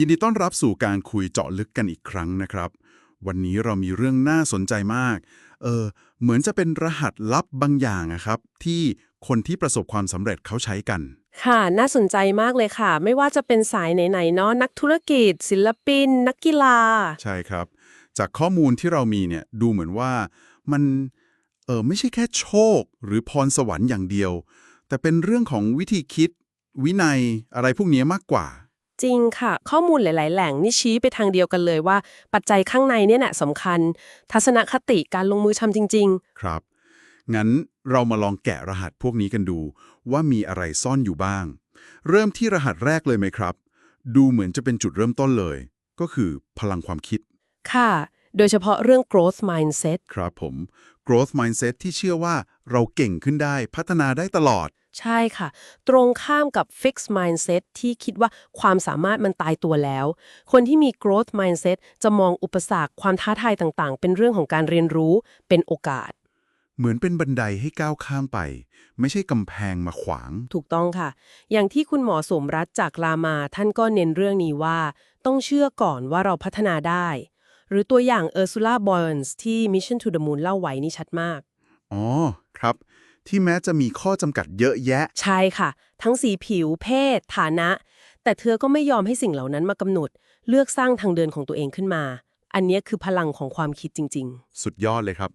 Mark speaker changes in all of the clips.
Speaker 1: ยินดีต้อนรับสู่การคุยเจาะลึกกันอีกครั้งนะครับ วันนี้เรามีเรื่องน่าสนใจมาก เออ เหมือนจะเป็นรหัสลับบางอย่างอะครับ ที่คนที่ประสบความสำเร็จเขาใช้กัน
Speaker 2: ค่ะ น่าสนใจมากเลยค่ะ ไม่ว่าจะเป็นสายไหนๆเนาะนักธุรกิจ ศิลปิน นักกีฬา
Speaker 1: ใช่ครับ จากข้อมูลที่เรามีเนี่ยดูเหมือนว่ามัน เออไม่ใช่แค่โชค หรือพรสวรรค์อย่างเดียว แต่เป็นเรื่องของวิธีคิด วินัยอะไรพวกนี้มากกว่า
Speaker 2: จริงค่ะ ข้อมูลหลาย ๆ แหล่งนี่ชี้ไปทางเดียวกันเลยว่า ปัจจัยข้างในเนี่ยแหละสำคัญ ทัศนคติการลงมือทำจริง
Speaker 1: ครับ งั้นเรามาลองแกะรหัสพวกนี้กันดู ว่ามีอะไรซ่อนอยู่บ้าง เริ่มที่รหัสแรกเลยไหมครับ ดูเหมือนจะเป็นจุดเริ่มต้นเลย ก็คือพลังความคิด
Speaker 2: ๆ ค่ะ โดยเฉพาะเรื่อง growth mindset
Speaker 1: ครับผม growth mindset ที่เชื่อว่าเราเก่งขึ้นได้พัฒนาได้ตลอด
Speaker 2: ใช่ค่ะ ตรงข้ามกับ fixed mindset ที่คิดว่าความสามารถมันตายตัวแล้ว คนที่มี growth mindset จะมองอุปสรรคความท้าทายต่างๆ เป็นเรื่องของการเรียนรู้เป็นโอกาส
Speaker 1: เหมือนเป็นบันไดให้ก้าวข้ามไป ไม่ใช่กำแพงมาขวาง
Speaker 2: ถูกต้องค่ะ อย่างที่คุณหมอสมรัฐจากรามา ท่านก็เน้นเรื่องนี้ว่า ต้องเชื่อก่อนว่าเราพัฒนาได้ห รือตัวอย่างเออร์ซูล่าบอยน์ที่ Mission to the Moon เล่าไว้นี่ชัดมาก
Speaker 1: อ๋อ ครับ ที่แม้จะมีข้อจำกัดเยอะแยะ
Speaker 2: ใช่ค่ะ ทั้งสีผิว เพศ ฐานะ แต่เธอก็ไม่ยอมให้สิ่งเหล่านั้นมากำหนด เลือกสร้างทางเดินของตัวเองขึ้นมา อันเนี้ยคือพลังของความคิดจริง
Speaker 1: สุดยอดเลยครับ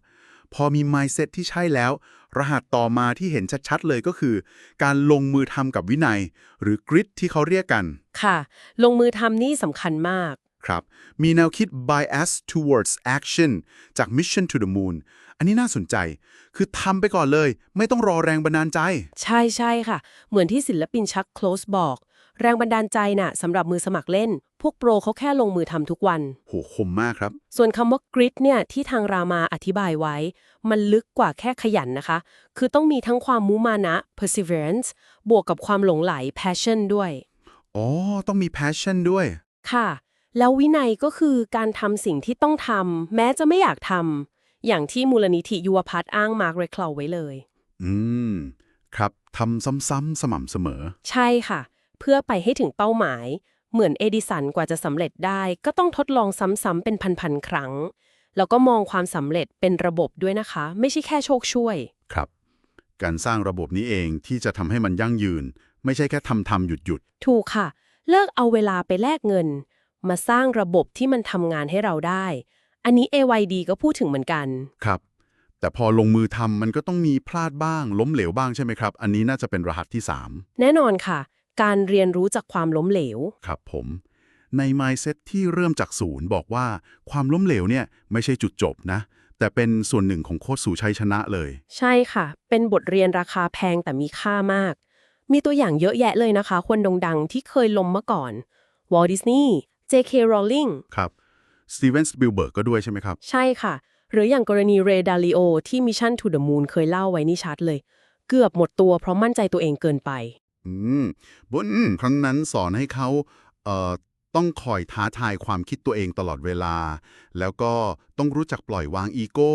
Speaker 1: พอมี mindset ที่ใช่แล้ว รหัสต่อมาที่เห็นชัดๆเลยก็คือ การลงมือทำกับวินัย หรือ grit ที่เขาเรียกกัน
Speaker 2: ๆค่ะ ลงมือทำนี่สำคัญมาก
Speaker 1: ครับ มีแนวคิด bias towards action จาก Mission to the Moon อันนี้น่าสนใจ คือทำไปก่อนเลย ไม่ต้องรอแรงบันดาลใจ
Speaker 2: ใช่ใช่ค่ะ เหมือนที่ศิลปินชักโคลสบอก แรงบันดาลใจน่ะสำหรับมือสมัครเล่น พวกโปรเขาแค่ลงมือทำทุกวัน
Speaker 1: โหคมมากครับ
Speaker 2: ส่วนคำว่า grit เนี่ยที่ทางรามาอธิบายไว้ มันลึกกว่าแค่ขยันนะคะ คือต้องมีทั้งความมุมานะ perseverance บวกกับความหลงไหล passion ด้วย
Speaker 1: อ๋อ ต้องมี passion ด้วย
Speaker 2: ค่ะ แล้ววินัยก็คือการทำสิ่งที่ต้องทำแม้จะไม่อยากทำอย่างที่มูลนิธิยุวพัฒน์อ้างมาร์กเรคลาวไว้เลย
Speaker 1: อืม ครับทำซ้ำๆสม่ำเสมอ
Speaker 2: ใช่ค่ะ เพื่อไปให้ถึงเป้าหมาย เหมือนเอดิสันกว่าจะสำเร็จได้ ก็ต้องทดลองซ้ำๆเป็นพันๆครั้ง แล้วก็มองความสำเร็จเป็นระบบด้วยนะคะ ไม่ใช่แค่โชคช่วย
Speaker 1: ครับ การสร้างระบบนี้เองที่จะทำให้มันยั่งยืน ไม่ใช่แค่ทำทำหยุดหยุด
Speaker 2: ถูกค่ะ เลิกเอาเวลาไปแลกเงิน มาสร้างระบบที่มันทำงานให้เราได้ อันนี้ AYD ก็พูดถึงเหมือนกัน
Speaker 1: ครับ แต่พอลงมือทำมันก็ต้องมีพลาดบ้าง ล้มเหลวบ้างใช่ไหมครับ อันนี้น่าจะเป็นรหัสที่
Speaker 2: แน่นอนค่ะ การเรียนรู้จากความล้มเหลว
Speaker 1: 3ครับผม ใน mindset ที่เริ่มจากศูนย์บอกว่าความล้มเหลวเนี่ยไม่ใช่จุดจบนะ แต่เป็นส่วนหนึ่งของโคตรสู่ชัยชนะเลย
Speaker 2: ใช่ค่ะ เป็นบทเรียนราคาแพงแต่มีค่ามาก มีตัวอย่างเยอะแยะเลยนะคะ คนดงดังที่เคยล้มมาก่อนวอลดิสนีย์ J.K. Rowling
Speaker 1: ครับสตีเวนสปิลเบิร์กก็ด้วยใช่ไหมครับ
Speaker 2: ใช่ค่ะ หรืออย่างกรณีเรดาลิโอที่ Mission to the Moon เคยเล่าไว้นี่ชัดเลย เกือบหมดตัวเพราะมั่นใจตัวเองเกินไป
Speaker 1: อืม บนครั้งนั้นสอนให้เขาเอ่อต้องคอยท้าทายความคิดตัวเองตลอดเวลา แล้วก็ต้องรู้จักปล่อยวางอีโก้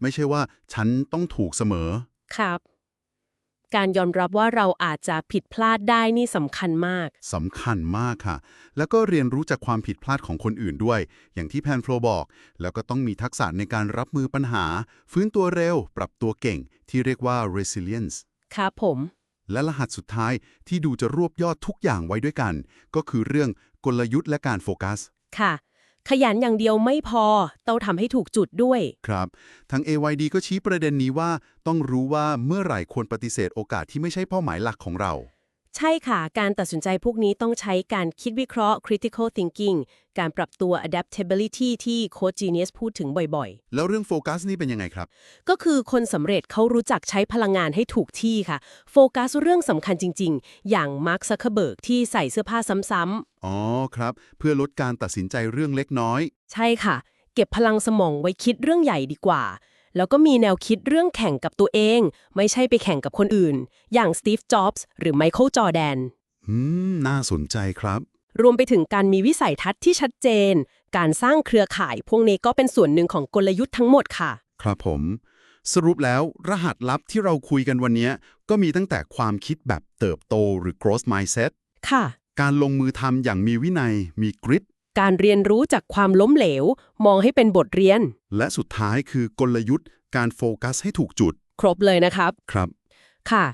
Speaker 1: ไม่ใช่ว่าฉันต้องถูกเสมอ
Speaker 2: ครับ การยอมรับว่าเราอาจจะผิดพลาดได้นี่สำคัญมาก
Speaker 1: สำคัญมากค่ะ แล้วก็เรียนรู้จากความผิดพลาดของคนอื่นด้วย อย่างที่แพนโฟรบอก แล้วก็ต้องมีทักษะในการรับมือปัญหา ฟื้นตัวเร็ว ปรับตัวเก่ง ที่เรียกว่า resilience
Speaker 2: ครับผม
Speaker 1: และรหัสสุดท้ายที่ดูจะรวบยอดทุกอย่างไว้ด้วยกัน ก็คือเรื่องกลยุทธ์และการโฟกัส
Speaker 2: ค่ะ ขยันอย่างเดียวไม่พอ ต้องทำให้ถูกจุดด้วย
Speaker 1: ครับทั้ง AYD ก็ชี้ประเด็นนี้ว่า ต้องรู้ว่าเมื่อไหร่ควรปฏิเสธโอกาสที่ไม่ใช่เป้าหมายหลักของเรา
Speaker 2: ใช่ค่ะ การตัดสินใจพวกนี้ต้องใช้การคิดวิเคราะห์ critical thinking การปรับตัว adaptability ที่โค้ช Genius พูดถึงบ่อย
Speaker 1: แล้วเรื่องโฟกัสนี่เป็นยังไงครับ
Speaker 2: ๆก็คือคนสำเร็จเขารู้จักใช้พลังงานให้ถูกที่ค่ะ โฟกัสเรื่องสำคัญจริง ๆ อย่างมาร์คซักเคเบิร์กที่ใส่เสื้อผ้าซ้ำ
Speaker 1: อ๋อครับ เพื่อลดการตัดสินใจเรื่องเล็กน้อย
Speaker 2: ๆใช่ค่ะ เก็บพลังสมองไว้คิดเรื่องใหญ่ดีกว่า แล้วก็มีแนวคิดเรื่องแข่งกับตัวเอง ไม่ใช่ไปแข่งกับคนอื่น อย่างสตีฟ จ็อบส์หรือไมเคิล จอร์แดน
Speaker 1: อืมน่าสนใจครับ
Speaker 2: รวมไปถึงการมีวิสัยทัศน์ที่ชัดเจน การสร้างเครือข่าย พวกนี้ก็เป็นส่วนหนึ่งของกลยุทธ์ทั้งหมดค่ะ
Speaker 1: ครับผม สรุปแล้วรหัสลับที่เราคุยกันวันนี้ก็มีตั้งแต่ความคิดแบบเติบโตหรือ growth mindset
Speaker 2: ค่ะ
Speaker 1: การลงมือทำอย่างมีวินัย มีกริด
Speaker 2: การเรียนรู้จากความล้มเหลว มองให้เป็นบทเรียน
Speaker 1: และสุดท้ายคือกลยุทธ์ การโฟกัสให้ถูกจุด
Speaker 2: ครบเลยนะครับ
Speaker 1: ครับ
Speaker 2: ค่ะ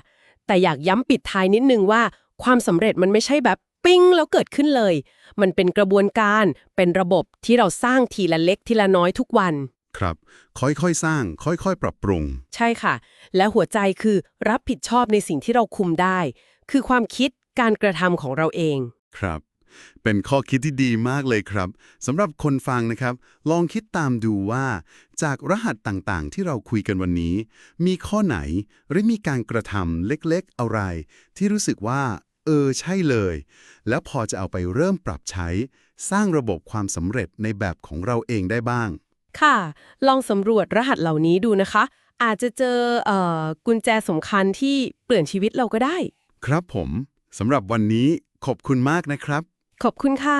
Speaker 2: แต่อยากย้ำปิดท้ายนิดนึงว่า ความสำเร็จมันไม่ใช่แบบปิ้งแล้วเกิดขึ้นเลย มันเป็นกระบวนการ เป็นระบบที่เราสร้างทีละเล็กทีละน้อยทุกวัน
Speaker 1: ครับ ค่อยๆ สร้าง ค่อยๆ ปรับปรุง
Speaker 2: ใช่ค่ะ และหัวใจคือรับผิดชอบในสิ่งที่เราคุมได้ คือความคิดการกระทำของเราเอง
Speaker 1: ครับ เป็นข้อคิดที่ดีมากเลยครับสำหรับคนฟังนะครับ ลองคิดตามดูว่า จากรหัสต่างๆ ที่เราคุยกันวันนี้ มีข้อไหนหรือมีการกระทำเล็กๆ อะไร ที่รู้สึกว่า เออ ใช่เลย แล้วพอจะเอาไปเริ่มปรับใช้ สร้างระบบความสำเร็จในแบบของเราเองได้บ้าง
Speaker 2: ค่ะ ลองสำรวจรหัสเหล่านี้ดูนะคะ อาจจะเจอเอ่อกุญแจสำคัญที่เปลี่ยนชีวิตเราก็ได้
Speaker 1: ครับผมสำหรับวันนี้ขอบคุณมากนะครับ
Speaker 2: ขอบคุณค่ะ